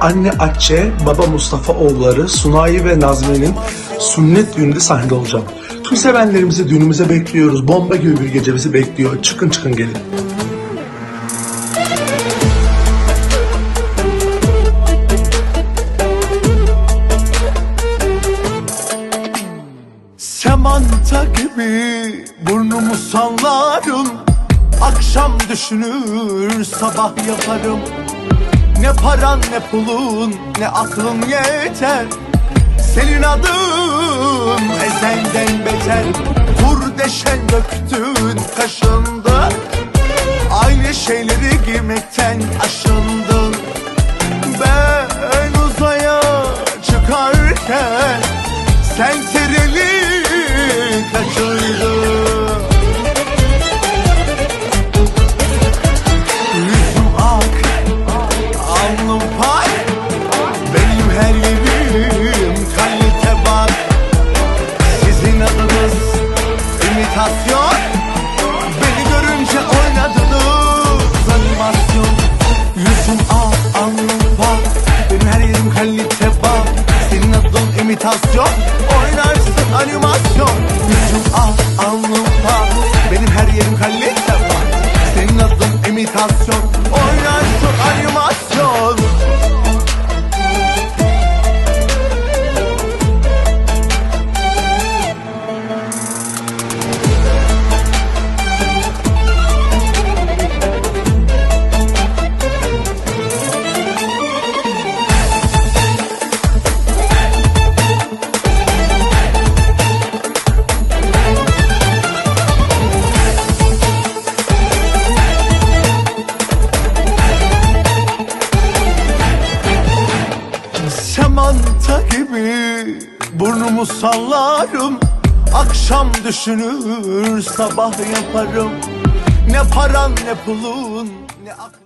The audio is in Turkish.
anne Atçe, baba Mustafa oğulları Sunayi ve Nazmi'nin sünnet düğününde sahnede olacağım. Tüm sevenlerimizi düğünümüze bekliyoruz. Bomba gibi bir gece bizi bekliyor. Çıkın çıkın gelin. Semanta gibi burnumu sallarım Akşam düşünür sabah yaparım Ne paran ne pulun ne aklın yeter. Senin adın ezenden beter. Vur deşen döktün kaşındı Aynı şeyleri giymekten aşındın. Ben uzaya çıkarken Sen Görünce oynadınız. Animasyon Yüzüm ak, alnım pay Benim her yerim kalite bak Senin adın imitasyon. Oynarsın animasyon. Yüzüm ak, alnım pay Benim her yerim kalite bak Senin adın imitasyon. Oynarsın animasyon Semanta gibi burnumu sallarım. Akşam düşünür sabah yaparım. Ne paran ne pulun ne aklın